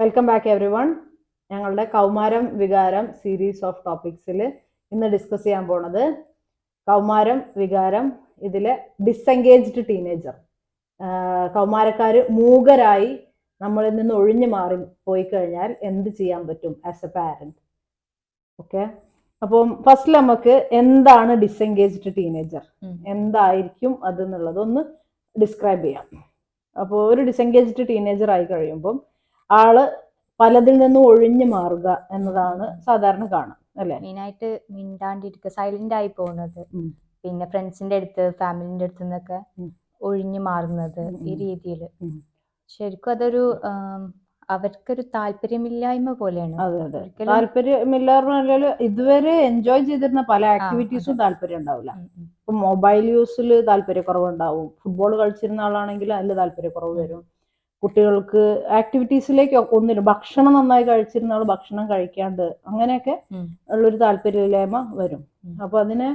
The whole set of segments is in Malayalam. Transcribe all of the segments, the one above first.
വെൽക്കം ബാക്ക് എവറി വൺ ഞങ്ങളുടെ കൗമാരം വികാരം സീരീസ് ഓഫ് ടോപ്പിക്സിൽ ഇന്ന് ഡിസ്കസ് ചെയ്യാൻ പോണത് കൗമാരം വികാരം ഇതിലെ ഡിസെൻഗേജ്ഡ് ടീനേജർ കൗമാരക്കാർ മൂകരായി നമ്മളിൽ നിന്ന് ഒഴിഞ്ഞു മാറി പോയി കഴിഞ്ഞാൽ എന്ത് ചെയ്യാൻ പറ്റും ആസ് എ പാരന്റ് ഓക്കെ അപ്പം ഫസ്റ്റ് നമുക്ക് എന്താണ് ഡിസെൻഗേജ്ഡ് ടീനേജർ എന്തായിരിക്കും അത് എന്നുള്ളത് ഒന്ന് ഡിസ്ക്രൈബ് ചെയ്യാം. അപ്പോൾ ഒരു ഡിസെൻഗേജ്ഡ് ടീനേജർ ആയി കഴിയുമ്പം ആൾ പലതിൽ നിന്നും ഒഴിഞ്ഞു മാറുക എന്നതാണ് സാധാരണ കാണാം അല്ലെ? മെയിനായിട്ട് മിണ്ടാണ്ടിരിക്കുക സൈലന്റ് ആയി പോകുന്നത്. പിന്നെ ഫ്രണ്ട്സിന്റെ അടുത്ത് ഫാമിലിന്റെ അടുത്ത് നിന്നൊക്കെ ഒഴിഞ്ഞു മാറുന്നത് ഈ. രീതിയിൽ ശരിക്കും അതൊരു അവർക്കൊരു താല്പര്യമില്ലായ്മ പോലെയാണ്. അതെ അതെ. ഒരിക്കലും- താല്പര്യമില്ലാതെ ഇതുവരെ എൻജോയ് ചെയ്തിരുന്ന പല ആക്ടിവിറ്റീസും താല്പര്യം ഉണ്ടാവില്ല. ഇപ്പം മൊബൈൽ യൂസിൽ താല്പര്യക്കുറവുണ്ടാവും. ഫുട്ബോൾ കളിച്ചിരുന്ന ആളാണെങ്കിൽ അതിൽ താല്പര്യക്കുറവ് വരും. കുട്ടികൾക്ക് ആക്ടിവിറ്റീസിലേക്ക് ഒന്നില്ല. ഭക്ഷണം നന്നായി കഴിച്ചിരുന്ന ആൾ ഭക്ഷണം കഴിക്കാണ്ട് അങ്ങനെയൊക്കെ. ഉള്ളൊരു താല്പര്യമില്ലായ്മ വരും. അപ്പൊ അതിന്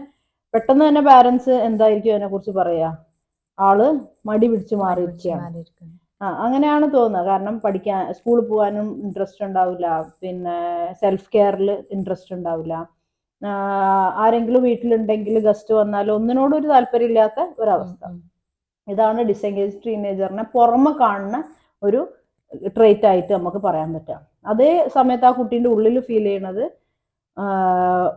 പെട്ടെന്ന് തന്നെ പാരന്റ്സ് എന്തായിരിക്കും അതിനെ കുറിച്ച് പറയാ? ആൾ മടി പിടിച്ച് മാറിയിരിക്കുകയാണ്. ആ അങ്ങനെയാണ് തോന്നുന്നത്. കാരണം പഠിക്കാൻ സ്കൂളിൽ പോകാനും ഇൻട്രസ്റ്റ് ഉണ്ടാവില്ല. പിന്നെ സെൽഫ് കെയറിൽ ഇൻട്രസ്റ്റ് ഉണ്ടാവില്ല ആരെങ്കിലും വീട്ടിലുണ്ടെങ്കിൽ ഗസ്റ്റ് വന്നാൽ ഒന്നിനോടും ഒരു താല്പര്യമില്ലാത്ത ഒരവസ്ഥ. ഇതാണ് ഡിസെങ്കേജ് ടീനേജറിനെ പുറമെ കാണുന്ന ഒരു ട്രേറ്റ് ആയിട്ട് നമുക്ക് പറയാൻ പറ്റാം. അതേ സമയത്ത് ആ കുട്ടീന്റെ ഉള്ളിൽ ഫീൽ ചെയ്യണത്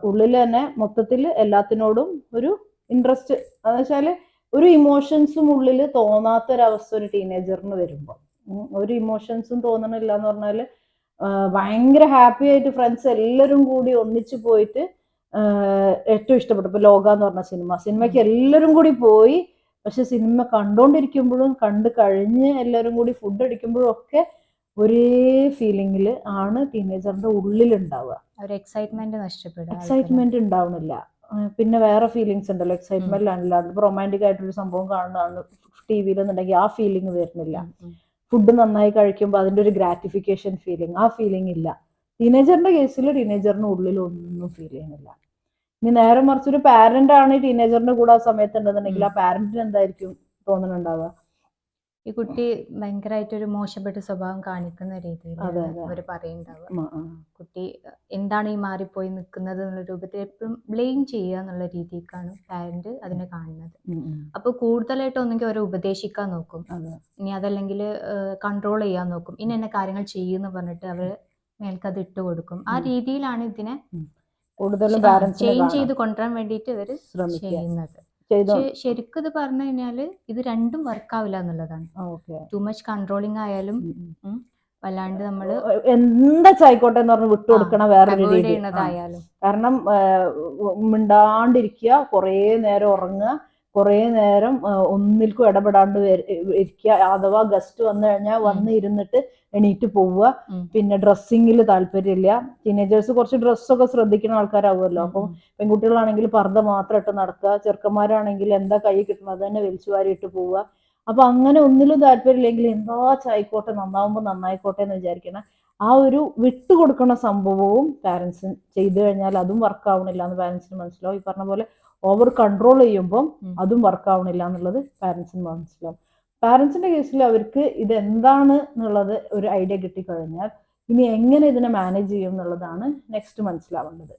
ഉള്ളിൽ തന്നെ മൊത്തത്തിൽ എല്ലാത്തിനോടും ഒരു ഇൻട്രസ്റ്റ് എന്ന് വെച്ചാൽ ഒരു ഇമോഷൻസും ഉള്ളിൽ തോന്നാത്തൊരവസ്ഥ ഒരു ടീനേജറിന് വരുമ്പോൾ. ഒരു ഇമോഷൻസും തോന്നണില്ല എന്ന് പറഞ്ഞാൽ ഭയങ്കര ഹാപ്പി ആയിട്ട് ഫ്രണ്ട്സ് എല്ലാവരും കൂടി ഒന്നിച്ചു പോയിട്ട് ഏറ്റവും ഇഷ്ടപ്പെട്ടു ഇപ്പൊ ലോക എന്ന് പറഞ്ഞ സിനിമ സിനിമയ്ക്ക് എല്ലാവരും കൂടി പോയി പക്ഷെ സിനിമ കണ്ടോണ്ടിരിക്കുമ്പോഴും കണ്ട് കഴിഞ്ഞ് എല്ലാവരും കൂടി ഫുഡ് അടിക്കുമ്പോഴും ഒക്കെ ഒരേ ഫീലിംഗിൽ ആണ് ടീനേജറിന്റെ ഉള്ളിൽ ഉണ്ടാവുക ഒരു എക്സൈറ്റ്മെന്റ് നഷ്ടപ്പെടും എക്സൈറ്റ്മെന്റ് ഉണ്ടാവണില്ല. പിന്നെ വേറെ ഫീലിങ്സ് ഉണ്ടല്ലോ. എക്സൈറ്റ്മെന്റ് അല്ലാണ്ട് ഇപ്പൊ റൊമാന്റിക് ആയിട്ടൊരു സംഭവം കാണുന്നതാണ് ടി വിയിലെന്നുണ്ടെങ്കിൽ ആ ഫീലിംഗ് വരുന്നില്ല. ഫുഡ് നന്നായി കഴിക്കുമ്പോൾ അതിന്റെ ഒരു ഗ്രാറ്റിഫിക്കേഷൻ ഫീലിംഗ് ആ ഫീലിംഗ് ഇല്ല. ടീനേജറിന്റെ കേസിൽ ടീനേജറിന് ഉള്ളിൽ ഒന്നും ഫീൽ ചെയ്യുന്നില്ല ഇനി നേരെ മറിച്ച് ഒരു പാരന്റ് ആണ് ടീനേജറിന്റെ കൂടെ ആ സമയത്ത് ഉണ്ടെന്നുണ്ടെങ്കിൽ ആ പാരന്റിന് എന്തായിരിക്കും തോന്നുന്നുണ്ടാവുക ഈ കുട്ടി ഭയങ്കരമായിട്ട് ഒരു മോശപ്പെട്ട സ്വഭാവം കാണിക്കുന്ന രീതിയിൽ. അവർ ഉം. കുട്ടി എന്താണ് ഈ മാറിപ്പോയി നിൽക്കുന്നത് എന്നുള്ള രൂപത്തിൽ എപ്പോഴും ബ്ലെയിം ചെയ്യുക എന്നുള്ള രീതിക്കാണ് പാരന്റ് അതിനെ കാണുന്നത്. അപ്പോൾ കൂടുതലായിട്ട് ഒന്നെങ്കിൽ അവരെ ഉപദേശിക്കാൻ നോക്കും. ഇനി അതല്ലെങ്കിൽ കൺട്രോൾ ചെയ്യാൻ നോക്കും. ഇനി എന്നെ കാര്യങ്ങൾ ചെയ്യുമെന്ന് പറഞ്ഞിട്ട് അവർ മേൽക്കത് ഇട്ട് കൊടുക്കും. ആ രീതിയിലാണ് ഇതിനെ കൂടുതലും ചേഞ്ച് ചെയ്ത് കൊണ്ടുവരാൻ വേണ്ടിയിട്ട് ഇവർ ശ്രമിക്കുന്നത് ചെയ്യുന്നത്. ശരിക്കും ഇത് പറഞ്ഞു കഴിഞ്ഞാൽ ഇത് രണ്ടും വർക്കാവില്ല എന്നുള്ളതാണ്. ടു മച്ച് കൺട്രോളിങ് ആയാലും വല്ലാണ്ട് നമ്മൾ എന്താ ആയിക്കോട്ടെ എന്ന് പറഞ്ഞ് വിട്ടുകൊടുക്കണം വേറെ. കാരണം മിണ്ടാണ്ടിരിക്കുക കുറേ നേരം ഉറങ്ങുക കുറേ നേരം ഒന്നിൽക്കും ഇടപെടാണ്ട് ഇരിക്കുക അഥവാ ഗസ്റ്റ് വന്നു കഴിഞ്ഞാൽ വന്ന് ഇരുന്നിട്ട് എണീറ്റ് പോവുക. പിന്നെ ഡ്രസ്സിങ്ങിൽ താല്പര്യമില്ല. ടീനേജേഴ്സ് കുറച്ച് ഡ്രസ്സൊക്കെ ശ്രദ്ധിക്കുന്ന ആൾക്കാരാവുമല്ലോ. അപ്പം പെൺകുട്ടികളാണെങ്കിൽ പർദ്ദ മാത്രം ഇട്ട് നടക്കുക. ചെറുക്കന്മാരാണെങ്കിൽ എന്താ കൈ കിട്ടുന്നത്? അത് തന്നെ വലിച്ചു വാരി ഇട്ട് പോവുക. അപ്പൊ അങ്ങനെ ഒന്നിലും താല്പര്യമില്ലെങ്കിൽ എന്താ ചായിക്കോട്ടെ നന്നാവുമ്പോൾ നന്നായിക്കോട്ടെ എന്ന് വിചാരിക്കണം. ആ ഒരു വിട്ടുകൊടുക്കുന്ന സംഭവവും പാരന്റ്സ് ചെയ്തു കഴിഞ്ഞാൽ അതും വർക്ക് ആവണില്ല എന്ന് പാരന്റ്സിന് മനസ്സിലാവും. ഈ പറഞ്ഞ പോലെ ഓവർ കൺട്രോൾ ചെയ്യുമ്പം അതും വർക്ക് ആവണില്ല എന്നുള്ളത് പാരന്റ്സിന് മനസ്സിലാവും. പാരന്റ്സിന്റെ കേസിൽ അവർക്ക് ഇത് എന്താണ് എന്നുള്ളത് ഒരു ഐഡിയ കിട്ടിക്കഴിഞ്ഞാൽ ഇനി എങ്ങനെ ഇതിനെ മാനേജ് ചെയ്യും എന്നുള്ളതാണ് നെക്സ്റ്റ് മനസ്സിലാവേണ്ടത്.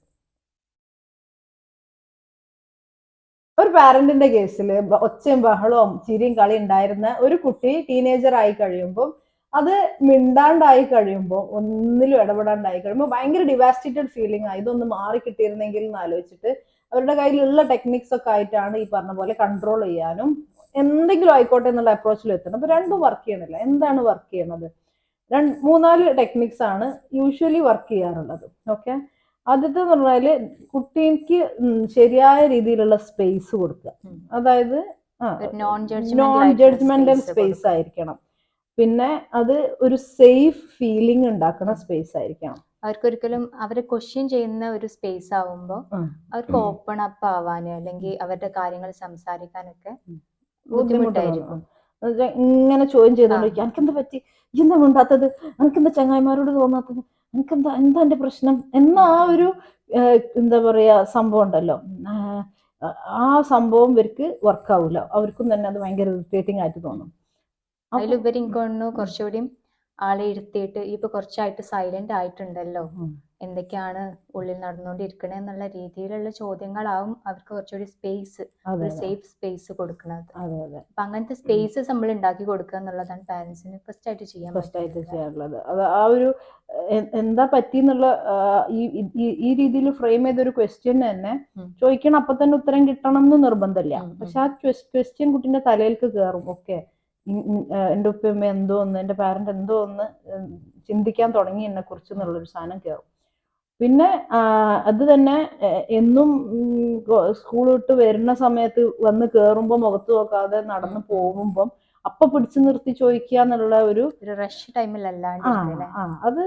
ഒരു പാരന്റിന്റെ കേസിൽ ഒച്ചയും ബഹളവും ചിരിയും കളി ഉണ്ടായിരുന്ന ഒരു കുട്ടി ടീനേജർ ആയി കഴിയുമ്പോൾ അത് മിണ്ടാണ്ടായി കഴിയുമ്പോൾ ഒന്നിലും ഇടപെടാണ്ടായി കഴിയുമ്പോൾ ഭയങ്കര ഡിവാസ്റ്റേറ്റഡ് ഫീലിംഗ് ആയി ഇതൊന്ന് മാറി കിട്ടിയിരുന്നെങ്കിൽ എന്ന് ആലോചിച്ചിട്ട് അവരുടെ കയ്യിലുള്ള ടെക്നിക്സ് ഒക്കെ ആയിട്ടാണ് ഈ പറഞ്ഞ പോലെ കൺട്രോൾ ചെയ്യാനും എന്തെങ്കിലും ആയിക്കോട്ടെ എന്നുള്ള അപ്രോച്ചിൽ എത്തണം. അപ്പൊ രണ്ടും വർക്ക് ചെയ്യണില്ല. എന്താണ് വർക്ക് ചെയ്യണത് രണ്ട് മൂന്നാൽ ടെക്നിക്സ് ആണ് യൂഷ്വലി വർക്ക് ചെയ്യാറുള്ളത്. ഓക്കെ ആദ്യത്തെ എന്ന് പറഞ്ഞാൽ കുട്ടിക്ക് ശരിയായ രീതിയിലുള്ള സ്പേസ് കൊടുക്കുക. അതായത് നോൺ നോൺ ജഡ്ജ്മെന്റൽ സ്പേസ് ആയിരിക്കണം. പിന്നെ അത് ഒരു സേഫ് ഫീലിംഗ് ഉണ്ടാക്കുന്ന സ്പേസ് ആയിരിക്കണം. അവർക്കൊരിക്കലും അവരെ ക്വസ്റ്റ്യൻ ചെയ്യുന്ന ഒരു സ്പേസ് ആവുമ്പോൾ അവർക്ക് ഓപ്പൺ അപ്പ് ആവാന് അല്ലെങ്കിൽ അവരുടെ കാര്യങ്ങൾ സംസാരിക്കാനൊക്കെ. ബുദ്ധിമുട്ടായിരിക്കും. ഇങ്ങനെ ചോദ്യം ചെയ്തോണ്ടിരിക്കും. എനിക്കെന്താ പറ്റി? എന്താ മിണ്ടാത്തത്? എനിക്കെന്താ ചങ്ങായിമാരോട് തോന്നാത്തത്? എനിക്കെന്താ എന്താ എന്റെ പ്രശ്നം? എന്ന ആ ഒരു എന്താ പറയാ സംഭവം ഉണ്ടല്ലോ. ആ സംഭവം ഇവർക്ക് വർക്കാവില്ല അവർക്കും തന്നെ അത് ഭയങ്കര ഇറിറ്റേറ്റിംഗ് ആയിട്ട് തോന്നും. അതിലുപരി തോന്നുന്നു കുറച്ചുകൂടി ആളെ ഇരുത്തിയിട്ട് ഇപ്പൊ കുറച്ചായിട്ട് സൈലന്റ് ആയിട്ടുണ്ടല്ലോ. എന്തൊക്കെയാണ് ഉള്ളിൽ നടന്നുകൊണ്ടിരിക്കണേ എന്നുള്ള രീതിയിലുള്ള ചോദ്യങ്ങളാവും അവർക്ക് കുറച്ചുകൂടി സ്പേസ് ഒരു സേഫ് സ്പേസ് കൊടുക്കുന്നത്. അപ്പൊ അങ്ങനത്തെ സ്പേസ് നമ്മൾ ഉണ്ടാക്കി കൊടുക്കുക എന്നുള്ളതാണ് പാരന്റ്സിന് ഫസ്റ്റ് ആയിട്ട് ചെയ്യാൻ ഫസ്റ്റ് ആയിട്ട് ചെയ്യാനുള്ളത്. അത് ആ ഒരു എന്താ പറ്റി എന്നുള്ള ഈ രീതിയിൽ ഫ്രെയിം ചെയ്ത ഒരു ക്വസ്റ്റ്യൻ തന്നെ ചോദിക്കണം അപ്പൊ തന്നെ ഉത്തരം കിട്ടണം എന്ന് നിർബന്ധമില്ല. പക്ഷെ ആ ക്വസ്റ്റ്യൻ കുട്ടിന്റെ തലയിലേക്ക് കയറും ഓക്കെ എന്റെ ഉപ്പയമ്മ എന്തോ ഒന്ന് എന്റെ പാരന്റ് എന്തോ ഒന്ന് ചിന്തിക്കാൻ തുടങ്ങി എന്നെ കുറിച്ച് എന്നുള്ളൊരു സാധനം കയറും പിന്നെ അത് തന്നെ എന്നും സ്കൂൾ വിട്ട് വരുന്ന സമയത്ത് വന്ന് കയറുമ്പോൾ മുഖത്ത് നോക്കാതെ നടന്നു പോകുമ്പം അപ്പൊ പിടിച്ചു നിർത്തി ചോദിക്കുക എന്നുള്ള ഒരു റഷ് അല്ലാണ്ടിരിക്കല്ലേ അത്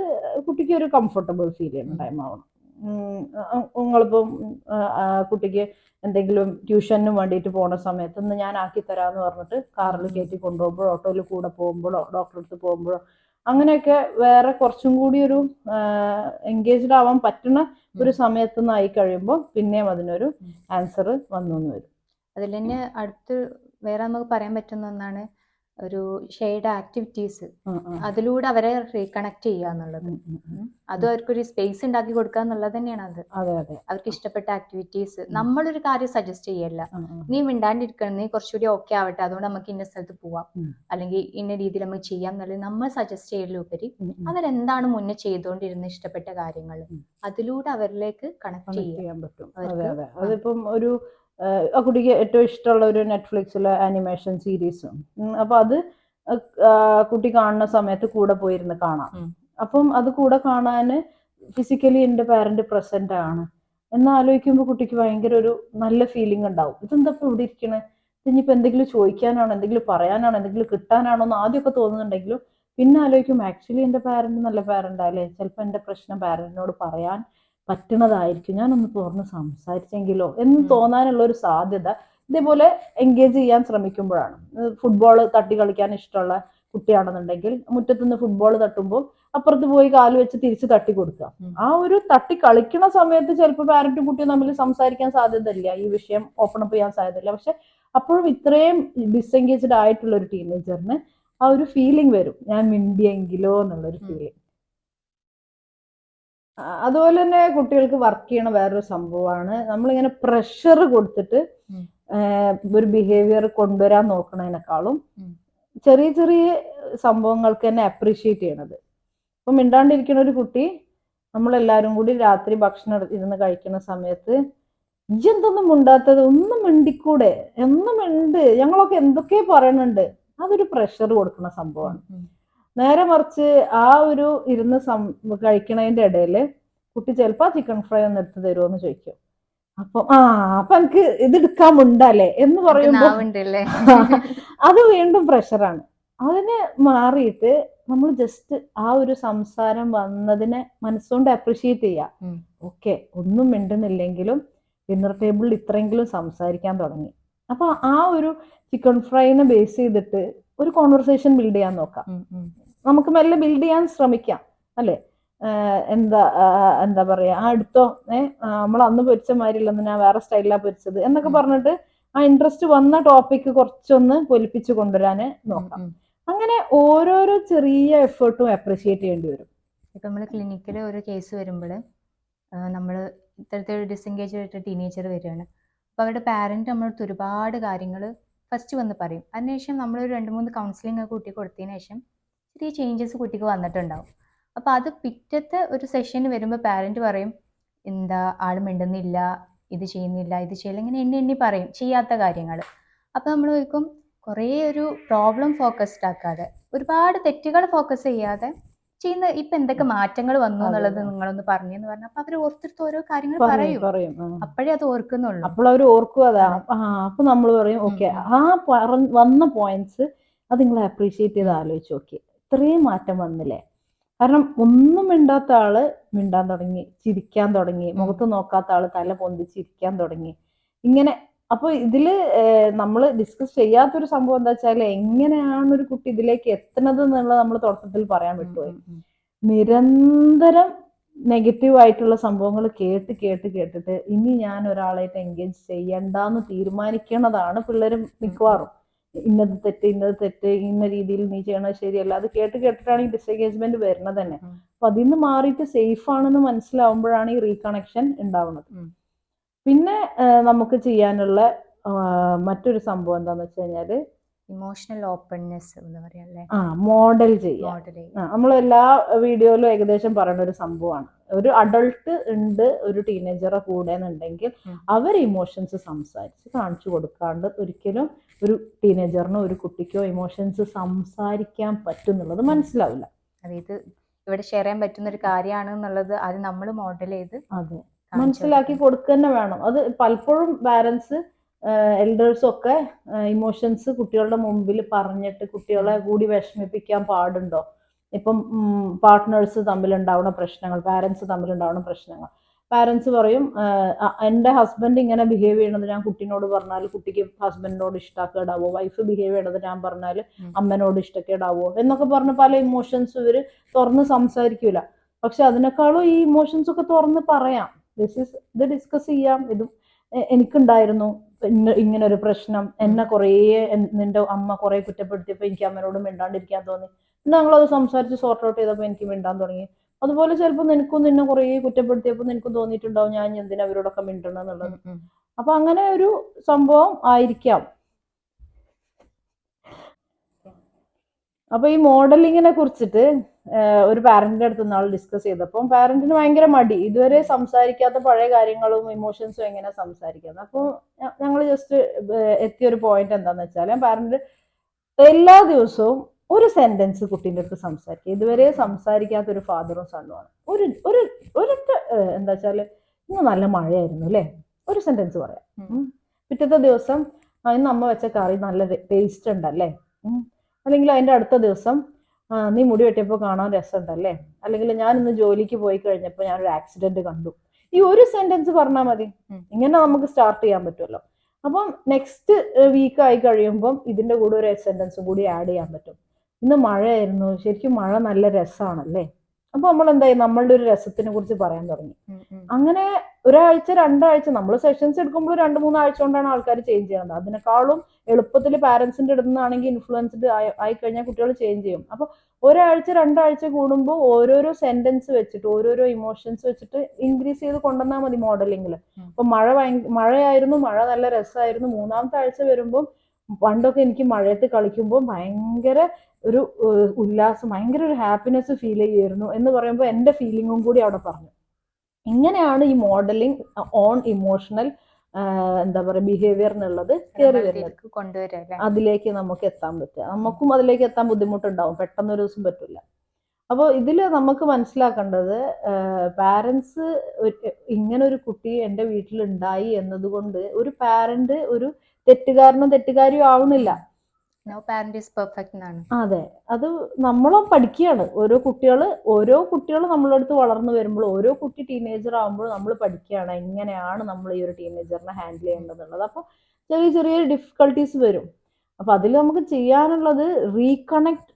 കുട്ടിക്ക് ഒരു കംഫർട്ടബിൾ ഫീൽ ചെയ്യുന്ന. ടൈം ആവണം. നിങ്ങളിപ്പം കുട്ടിക്ക് എന്തെങ്കിലും ട്യൂഷന് വേണ്ടിയിട്ട് പോകുന്ന സമയത്ത് ഒന്ന് ഞാൻ ആക്കി തരാമെന്ന് പറഞ്ഞിട്ട് കാറിൽ. കയറ്റി കൊണ്ടുപോകുമ്പോഴോ ഓട്ടോയിൽ കൂടെ പോകുമ്പോഴോ ഡോക്ടറെ അടുത്ത് പോകുമ്പോഴോ അങ്ങനെയൊക്കെ വേറെ കുറച്ചും കൂടി ഒരു എൻഗേജ്ഡ് ആവാൻ പറ്റുന്ന ഒരു സമയത്ത് നിന്ന് ആയി കഴിയുമ്പോൾ പിന്നെയും അതിനൊരു. ആൻസർ വന്നു വരും അതിൽ തന്നെ അടുത്ത് വേറെ നമുക്ക് പറയാൻ പറ്റുന്ന ഒന്നാണ് ഒരു ഷെയ്ഡ് ആക്ടിവിറ്റീസ്. അതിലൂടെ അവരെ റീകണക്ട് ചെയ്യുക എന്നുള്ളത്. അതും അവർക്കൊരു സ്പേസ് ഉണ്ടാക്കി കൊടുക്കുക എന്നുള്ളത് തന്നെയാണ് അത്. അവർക്ക് ഇഷ്ടപ്പെട്ട ആക്ടിവിറ്റീസ് നമ്മളൊരു കാര്യം സജസ്റ്റ് ചെയ്യല്ല. നീ മിണ്ടാണ്ടിരിക്കണം നീ കുറച്ചുകൂടി ഓക്കെ ആവട്ടെ അതുകൊണ്ട് നമുക്ക് ഇന്ന സ്ഥലത്ത് പോവാം. അല്ലെങ്കിൽ ഇന്ന രീതിയിൽ നമുക്ക് ചെയ്യാം എന്നുള്ളത് നമ്മൾ സജസ്റ്റ് ചെയ്യലുപരി. അവരെന്താണ് മുന്നേ ചെയ്തുകൊണ്ടിരുന്ന ഇഷ്ടപ്പെട്ട കാര്യങ്ങൾ അതിലൂടെ അവരിലേക്ക് കണക്ട് ചെയ്യാൻ പറ്റും. അതെ അതെ. അതിപ്പം ഒരു ആ, കുട്ടിക്ക് ഏറ്റവും ഇഷ്ടമുള്ള ഒരു നെറ്റ്ഫ്ലിക്സിലെ ആനിമേഷൻ സീരീസും അപ്പൊ അത് കുട്ടി കാണുന്ന സമയത്ത് കൂടെ പോയിരുന്ന് കാണാം. അപ്പം അത് കൂടെ കാണാൻ ഫിസിക്കലി എന്റെ പാരന്റ് പ്രസന്റ് ആണ്. എന്ന് ആലോചിക്കുമ്പോൾ കുട്ടിക്ക് ഭയങ്കര ഒരു നല്ല ഫീലിംഗ് ഉണ്ടാവും. ഇതെന്താ ഇപ്പൊ ഇവിടെ ഇരിക്കണേ? ഇനിയിപ്പൊ എന്തെങ്കിലും ചോദിക്കാനാണോ? എന്തെങ്കിലും പറയാനാണോ? എന്തെങ്കിലും കിട്ടാനാണോ? എന്ന് ആദ്യമൊക്കെ തോന്നുന്നുണ്ടെങ്കിലും പിന്നെ ആലോചിക്കുമ്പോൾ ആക്ച്വലി എന്റെ പാരന്റ് നല്ല പാരന്റ് അല്ലേ ചിലപ്പോൾ എന്റെ പ്രശ്നം പാരന്റിനോട് പറയാൻ പറ്റുന്നതായിരിക്കും ഞാനൊന്ന് തുറന്ന് സംസാരിച്ചെങ്കിലോ എന്ന് തോന്നാനുള്ള ഒരു സാധ്യത ഇതേപോലെ എൻഗേജ് ചെയ്യാൻ ശ്രമിക്കുമ്പോഴാണ്. ഫുട്ബോൾ തട്ടി കളിക്കാൻ ഇഷ്ടമുള്ള കുട്ടിയാണെന്നുണ്ടെങ്കിൽ മുറ്റത്തുനിന്ന് ഫുട്ബോൾ തട്ടുമ്പോൾ അപ്പുറത്ത് പോയി കാൽ വെച്ച് തിരിച്ച് തട്ടി കൊടുക്കുക. ആ ഒരു തട്ടി കളിക്കുന്ന സമയത്ത് ചിലപ്പോൾ പാരന്റും കുട്ടിയും തമ്മിൽ സംസാരിക്കാൻ സാധ്യതയില്ല. ഈ വിഷയം ഓപ്പൺ അപ്പ് ചെയ്യാൻ സാധ്യതയില്ല. പക്ഷെ അപ്പോഴും ഇത്രയും ഡിസെൻഗേജ്ഡ് ആയിട്ടുള്ള ഒരു ടീനേജറിന് ആ ഒരു ഫീലിംഗ് വരും. ഞാൻ മിണ്ടിയെങ്കിലോ എന്നുള്ളൊരു. ഫീലിംഗ് അതുപോലെ തന്നെ കുട്ടികൾക്ക് വർക്ക് ചെയ്യണ വേറൊരു സംഭവമാണ്. നമ്മളിങ്ങനെ പ്രഷർ കൊടുത്തിട്ട് ഒരു ബിഹേവിയർ കൊണ്ടുവരാൻ നോക്കണതിനേക്കാളും ചെറിയ ചെറിയ സംഭവങ്ങൾക്ക് തന്നെ അപ്രീഷിയേറ്റ് ചെയ്യണത്. ഇപ്പൊ മിണ്ടാണ്ടിരിക്കുന്ന ഒരു കുട്ടി നമ്മളെല്ലാരും കൂടി രാത്രി ഭക്ഷണം ഇരുന്ന് കഴിക്കുന്ന സമയത്ത് ഇജ്ജ് എന്തൊന്നും മിണ്ടാത്തത്? ഒന്നും മിണ്ടിക്കൂടെ? ഒന്നും മിണ്ട്. ഞങ്ങളൊക്കെ എന്തൊക്കെ പറയണുണ്ട്. അതൊരു പ്രഷർ കൊടുക്കുന്ന സംഭവമാണ്. നേരെ മറിച്ച് ആ ഒരു ഇരുന്ന് സം കഴിക്കണതിന്റെ ഇടയിൽ കുട്ടി ചിലപ്പോ ചിക്കൻ ഫ്രൈ ഒന്ന് എടുത്ത് തരുമോ എന്ന് ചോദിക്കും. അപ്പൊ ആ അപ്പൊ എനിക്ക് ഇത് എടുക്കാൻ മുണ്ടല്ലേ എന്ന് പറയുമ്പോൾ പറയുമ്പോ അത് വീണ്ടും പ്രഷറാണ് അതിനെ മാറിയിട്ട് നമ്മൾ ജസ്റ്റ് ആ ഒരു സംസാരം വന്നതിനെ മനസ്സുകൊണ്ട് അപ്രിഷിയേറ്റ് ചെയ്യാം. ഓക്കെ ഒന്നും മിണ്ടുന്നില്ലെങ്കിലും ഡിന്നർ ടേബിളിൽ ഇത്രയെങ്കിലും സംസാരിക്കാൻ തുടങ്ങി. അപ്പൊ ആ ഒരു ചിക്കൻ ഫ്രൈനെ ബേസ് ചെയ്തിട്ട് ഒരു കോൺവെർസേഷൻ ബിൽഡ് ചെയ്യാൻ നോക്കാം. നമുക്ക് മെല്ലെ ബിൽഡ് ചെയ്യാൻ ശ്രമിക്കാം അല്ലെ? എന്താ എന്താ പറയാ ആ അടുത്തോ ഏഹ് നമ്മൾ അന്ന് പൊരിച്ച മാതിരില്ലെന്ന് ഞാൻ വേറെ സ്റ്റൈലിലാ പൊരിച്ചത് എന്നൊക്കെ. പറഞ്ഞിട്ട് ആ ഇൻട്രസ്റ്റ് വന്ന ടോപ്പിക് കുറച്ചൊന്ന് പൊലിപ്പിച്ചു കൊണ്ടുവരാന് നോക്കാം. അങ്ങനെ ഓരോരോ ചെറിയ എഫേർട്ടും അപ്രീഷിയേറ്റ് ചെയ്യേണ്ടി വരും. ഇപ്പൊ നമ്മൾ ക്ലിനിക്കിൽ ഒരു കേസ് വരുമ്പോൾ നമ്മൾ ഇത്തരത്തിൽ ഡിസെൻഗേജ് ആയിട്ട് ടീനേജർ വരികയാണ്. അപ്പോൾ അവരുടെ പാരന്റ് നമ്മളടുത്ത് ഒരുപാട് കാര്യങ്ങൾ ഫസ്റ്റ് വന്ന് പറയും. അതിനുശേഷം നമ്മളൊരു ഒരു രണ്ട് മൂന്ന് കൗൺസിലിംഗ് ഒക്കെ കുട്ടിക്ക് കൊടുത്തതിന് ശേഷം ചെറിയ ചേഞ്ചസ് കുട്ടിക്ക് വന്നിട്ടുണ്ടാവും. അപ്പോൾ അത് പിറ്റത്തെ ഒരു സെഷന് വരുമ്പോൾ പാരന്റ് പറയും എന്താ ആൾ മിണ്ടുന്നില്ല ഇത് ചെയ്യുന്നില്ല ഇത് ചെയ്യില്ല ഇങ്ങനെ എണ്ണി എണ്ണി പറയും ചെയ്യാത്ത കാര്യങ്ങൾ അപ്പോൾ നമ്മൾ ചോദിക്കും കുറേ ഒരു പ്രോബ്ലം ഫോക്കസ്ഡ് ആക്കാതെ ഒരുപാട് തെറ്റുകൾ ഫോക്കസ് ചെയ്യാതെ ചെയ്യുന്ന ഇപ്പം എന്തൊക്കെ മാറ്റങ്ങൾ വന്നു എന്നുള്ളത് നിങ്ങളൊന്ന് പറഞ്ഞു എന്ന് പറഞ്ഞാൽ അപ്പൊ അവർ ഓർത്തെടുത്ത് ഓരോ കാര്യങ്ങൾ പറയും അപ്പോഴേ അത് ഓർക്കുന്നുള്ളൂ. അപ്പോൾ അവർ ഓർക്കും അതാ. അപ്പൊ നമ്മൾ പറയും ഓക്കെ ആ വന്ന പോയിന്റ്സ് അത് നിങ്ങൾ അപ്രീഷിയേറ്റ് ചെയ്ത്. ആലോചിച്ച് നോക്കി ഇത്രയും മാറ്റം വന്നില്ലേ കാരണം ഒന്നും മിണ്ടാത്ത ആൾ മിണ്ടാൻ തുടങ്ങി ചിരിക്കാൻ തുടങ്ങി. മുഖത്ത് നോക്കാത്ത ആൾ തല പൊന്തി ചിരിക്കാൻ തുടങ്ങി ഇങ്ങനെ അപ്പൊ ഇതിൽ നമ്മൾ ഡിസ്കസ് ചെയ്യാത്തൊരു സംഭവം എന്താ വെച്ചാൽ എങ്ങനെയാണ് ഒരു കുട്ടി ഇതിലേക്ക് എത്തുന്നത് എന്നുള്ളത് നമ്മൾ തുടക്കത്തിൽ പറയാൻ വിട്ടുപോയി. നിരന്തരം നെഗറ്റീവ് ആയിട്ടുള്ള സംഭവങ്ങൾ കേട്ട് കേട്ട് കേട്ടിട്ട് ഇനി ഞാൻ ഒരാളായിട്ട് എൻഗേജ് ചെയ്യണ്ടെന്ന് തീരുമാനിക്കണതാണ് പിള്ളേർ മിക്കവാറും ഇന്നത് തെറ്റ് ഇന്നത് തെറ്റ് ഇന്ന രീതിയിൽ നീ ചെയ്യണത് ശരിയല്ല. അത് കേട്ട് കേട്ടിട്ടാണ് ഈ ഡിസെഗേജ്മെന്റ് വരുന്നത് തന്നെ. അപ്പൊ അതിൽ നിന്ന് മാറിയിട്ട് സേഫ് ആണെന്ന് മനസ്സിലാവുമ്പോഴാണ് ഈ റീകണക്ഷൻ ഉണ്ടാവുന്നത്. പിന്നെ നമുക്ക് ചെയ്യാനുള്ള മറ്റൊരു സംഭവം എന്താന്ന് വെച്ച് കഴിഞ്ഞാൽ ഇമോഷണൽ ഓപ്പൺനെസ് എന്ന് പറയാം അല്ലേ? ആ മോഡൽ ചെയ്യാം. നമ്മൾ എല്ലാ വീഡിയോയിലും ഏകദേശം പറയുന്ന ഒരു സംഭവമാണ്. ഒരു അഡൾട്ട് ഉണ്ട് ഒരു ടീനേജറെ കൂടെ എന്നുണ്ടെങ്കിൽ അവർ ഇമോഷൻസ് സംസാരിച്ച് കാണിച്ചു കൊടുക്കാണ്ട് ഒരിക്കലും ഒരു ടീനേജറിനോ ഒരു കുട്ടിക്കോ ഇമോഷൻസ് സംസാരിക്കാൻ പറ്റും എന്നുള്ളത് മനസ്സിലാവില്ല. അതായത് ഇവിടെ ഷെയർ ചെയ്യാൻ പറ്റുന്ന ഒരു കാര്യമാണ് എന്നുള്ളത് അത് നമ്മൾ മോഡൽ ചെയ്ത് അതെ. മനസ്സിലാക്കി. കൊടുക്കുക തന്നെ വേണം. അത് പലപ്പോഴും പാരൻസ് എൽഡേഴ്സും ഒക്കെ ഇമോഷൻസ് കുട്ടികളുടെ മുമ്പിൽ പറഞ്ഞിട്ട് കുട്ടികളെ കൂടി വിഷമിപ്പിക്കാൻ പാടുണ്ടോ? ഇപ്പം പാർട്ട്നേഴ്സ് തമ്മിലുണ്ടാവുന്ന പ്രശ്നങ്ങൾ പാരൻസ് തമ്മിലുണ്ടാവുന്ന പ്രശ്നങ്ങൾ. പാരൻസ് പറയും എന്റെ ഹസ്ബൻഡ് ഇങ്ങനെ ബിഹേവ് ചെയ്യണത് ഞാൻ കുട്ടീനോട് പറഞ്ഞാൽ കുട്ടിക്ക് ഹസ്ബൻഡിനോട് ഇഷ്ടക്കേടാവോ? വൈഫ് ബിഹേവ് ചെയ്യണത് ഞാൻ പറഞ്ഞാൽ അമ്മനോട് ഇഷ്ടക്കേടാവോ? എന്നൊക്കെ പറഞ്ഞ് പല ഇമോഷൻസ് ഇവർ തുറന്ന് സംസാരിക്കൂല. പക്ഷെ അതിനേക്കാളും ഈ ഇമോഷൻസ് ഒക്കെ തുറന്ന് പറയാം. ദിസ് ഇസ് ഇത് ഡിസ്കസ് ചെയ്യാം. ഇത് എനിക്കുണ്ടായിരുന്നു. ഇങ്ങനെ ഒരു പ്രശ്നം എന്നെ കുറേ നിന്റെ അമ്മ കുറേ കുറ്റപ്പെടുത്തിയപ്പോൾ എനിക്ക് അമ്മനോട് മിണ്ടാണ്ടിരിക്കാൻ തോന്നി. പിന്നെ ഞങ്ങളത് സംസാരിച്ച് സോർട്ട് ഔട്ട് ചെയ്തപ്പോൾ എനിക്ക് മിണ്ടാൻ തുടങ്ങി. അതുപോലെ ചിലപ്പോൾ നിനക്കും നിന്നെ കുറേ കുറ്റപ്പെടുത്തിയപ്പോൾ നിനക്കും തോന്നിയിട്ടുണ്ടാവും ഞാൻ എന്തിനാ അവരോടൊക്കെ മിണ്ടണം എന്നുള്ളത്. ഉം, ഉം. അപ്പൊ അങ്ങനെ ഒരു സംഭവം ആയിരിക്കാം. അപ്പൊ ഈ മോഡലിങ്ങിനെ കുറിച്ചിട്ട് ഒരു പാരന്റിന്റെ അടുത്ത് നാൾ ഡിസ്കസ് ചെയ്തപ്പോൾ പാരന്റിന് ഭയങ്കര മടി. ഇതുവരെ സംസാരിക്കാത്ത പഴയ കാര്യങ്ങളും ഇമോഷൻസും എങ്ങനെ സംസാരിക്കുന്നത് അപ്പോൾ ഞങ്ങൾ ജസ്റ്റ് എത്തിയ ഒരു പോയിന്റ് എന്താന്ന് വെച്ചാൽ പാരന്റ് എല്ലാ ദിവസവും ഒരു സെന്റൻസ് കുട്ടീന്റെ അടുത്ത് സംസാരിക്കുക. ഇതുവരെ സംസാരിക്കാത്ത ഒരു ഫാദറും സണ്ണുമാണ് ഒരു ഒരു ഒരൊറ്റ എന്താ വെച്ചാൽ ഇന്ന് നല്ല മഴയായിരുന്നു അല്ലേ? ഒരു സെന്റൻസ് പറയാം. പിറ്റത്തെ ദിവസം "ആ, ഇന്ന് അമ്മ വെച്ച കറി നല്ല ടേസ്റ്റ് ഉണ്ടല്ലേ. അല്ലെങ്കിൽ അതിന്റെ അടുത്ത ദിവസം "ആ, നീ മുടി വെട്ടിയപ്പോൾ കാണാൻ രസമുണ്ടല്ലേ? അല്ലെങ്കിൽ ഞാൻ ഇന്ന് ജോലിക്ക് പോയി കഴിഞ്ഞപ്പോൾ ഞാനൊരു ആക്സിഡന്റ് കണ്ടു. ഈ ഒരു സെന്റൻസ് പറഞ്ഞാൽ മതി. ഇങ്ങനെ നമുക്ക് സ്റ്റാർട്ട് ചെയ്യാൻ പറ്റുമല്ലോ. അപ്പം നെക്സ്റ്റ് വീക്ക് ആയി കഴിയുമ്പം ഇതിന്റെ കൂടെ ഒരു സെന്റൻസും കൂടി ആഡ് ചെയ്യാൻ പറ്റും. ഇന്ന് മഴയായിരുന്നു. ശരിക്കും മഴ നല്ല രസമാണല്ലേ അപ്പൊ നമ്മൾ എന്തായി നമ്മളുടെ ഒരു രസത്തിനെ കുറിച്ച് പറയാൻ തുടങ്ങി. അങ്ങനെ ഒരാഴ്ച രണ്ടാഴ്ച നമ്മൾ സെഷൻസ് എടുക്കുമ്പോൾ രണ്ട് മൂന്നാഴ്ച കൊണ്ടാണ് ആൾക്കാർ ചേഞ്ച് ചെയ്യുന്നത്. അതിനേക്കാളും എളുപ്പത്തിൽ പാരന്റ്സിന്റെ അടുത്ത് നിന്നാണെങ്കിൽ ഇൻഫ്ലുവൻസ്ഡ് ആയി കഴിഞ്ഞാൽ കുട്ടികൾ ചേഞ്ച് ചെയ്യും. അപ്പൊ ഒരാഴ്ച രണ്ടാഴ്ച കൂടുമ്പോൾ ഓരോരോ സെന്റൻസ് വെച്ചിട്ട് ഓരോരോ ഇമോഷൻസ് വെച്ചിട്ട് ഇൻക്രീസ് ചെയ്ത് കൊണ്ടുവന്നാൽ മതി മോഡലിംഗിൽ. അപ്പൊ മഴ മഴയായിരുന്നു മഴ നല്ല രസമായിരുന്നു മൂന്നാമത്തെ ആഴ്ച വരുമ്പോൾ പണ്ടൊക്കെ എനിക്ക് മഴയത്ത് കളിക്കുമ്പോൾ ഭയങ്കര ഒരു ഉല്ലാസം ഭയങ്കര ഒരു ഹാപ്പിനെസ് ഫീൽ ചെയ്യുമായിരുന്നു എന്ന് പറയുമ്പോൾ എന്റെ ഫീലിങ്ങും കൂടി അവിടെ പറഞ്ഞു. ഇങ്ങനെയാണ് ഈ മോഡലിംഗ് ഓൺ ഇമോഷണൽ എന്താ പറയുക ബിഹേവിയർ എന്നുള്ളത് കയറി വരുന്നത്. കൊണ്ടുവരാം അതിലേക്ക് നമുക്ക് എത്താൻ പറ്റുക. നമുക്കും അതിലേക്ക് എത്താൻ ബുദ്ധിമുട്ടുണ്ടാവും. പെട്ടെന്ന് ഒരു ദിവസം പറ്റില്ല അപ്പോൾ ഇതിൽ നമുക്ക് മനസ്സിലാക്കേണ്ടത് പാരൻസ് ഇങ്ങനെ ഒരു കുട്ടി എന്റെ വീട്ടിലുണ്ടായി എന്നതുകൊണ്ട് ഒരു പാരന്റ് ഒരു തെറ്റുകാരനോ തെറ്റുകാരിയോ ആവുന്നില്ല. അതെ. അത് നമ്മളും പഠിക്കുകയാണ്. ഓരോ കുട്ടികൾ ഓരോ കുട്ടികൾ നമ്മളെ അടുത്ത് വളർന്നു വരുമ്പോൾ ഓരോ കുട്ടി ടീനേജർ ആകുമ്പോൾ നമ്മൾ പഠിക്കുകയാണ്. എങ്ങനെയാണ് നമ്മൾ ഈ ഒരു ടീനേജറിനെ ഹാൻഡിൽ ചെയ്യേണ്ടതെന്നുള്ളത്. അപ്പോൾ ചെറിയ ചെറിയ ഡിഫിക്കൽട്ടീസ് വരും. അപ്പൊ അതിൽ നമുക്ക് ചെയ്യാനുള്ളത് റീകണക്ട്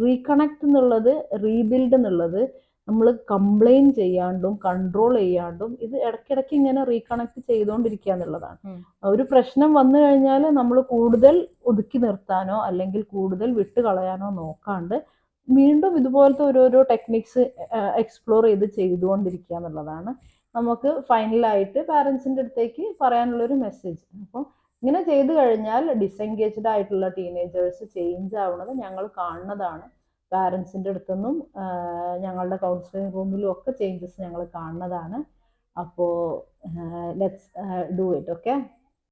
റീകണക്ട് എന്നുള്ളത് റീബിൽഡ് എന്നുള്ളത് നമ്മൾ കംപ്ലൈന്റ് ചെയ്യാണ്ടും കൺട്രോൾ ചെയ്യാണ്ടും ഇത് ഇടയ്ക്കിടയ്ക്ക് ഇങ്ങനെ റീകണക്ട് ചെയ്തുകൊണ്ടിരിക്കുക എന്നുള്ളതാണ് ഒരു പ്രശ്നം വന്നു കഴിഞ്ഞാൽ നമ്മൾ കൂടുതൽ ഒതുക്കി നിർത്താനോ അല്ലെങ്കിൽ കൂടുതൽ വിട്ട് കളയാനോ നോക്കാണ്ട് വീണ്ടും ഇതുപോലത്തെ ഓരോരോ ടെക്നിക്സ് എക്സ്പ്ലോർ ചെയ്ത് ചെയ്തുകൊണ്ടിരിക്കുക എന്നുള്ളതാണ് നമുക്ക് ഫൈനലായിട്ട് പാരൻസിന്റെ അടുത്തേക്ക് പറയാനുള്ള ഒരു മെസ്സേജ് അപ്പോൾ ഇങ്ങനെ ചെയ്തു കഴിഞ്ഞാൽ ഡിസെൻഗേജ്ഡ് ആയിട്ടുള്ള ടീനേജേഴ്സ് ചേഞ്ച് ആവുന്നത് ഞങ്ങൾ കാണുന്നതാണ്. പാരൻസിന്റെ അടുത്തുനിന്നും ഞങ്ങളുടെ കൗൺസിലിംഗ് റൂമിലും ഒക്കെ ചേഞ്ചസ് ഞങ്ങൾ കാണുന്നതാണ്. അപ്പോൾ ലെറ്റ്സ് ഡു ഇറ്റ് ഓക്കെ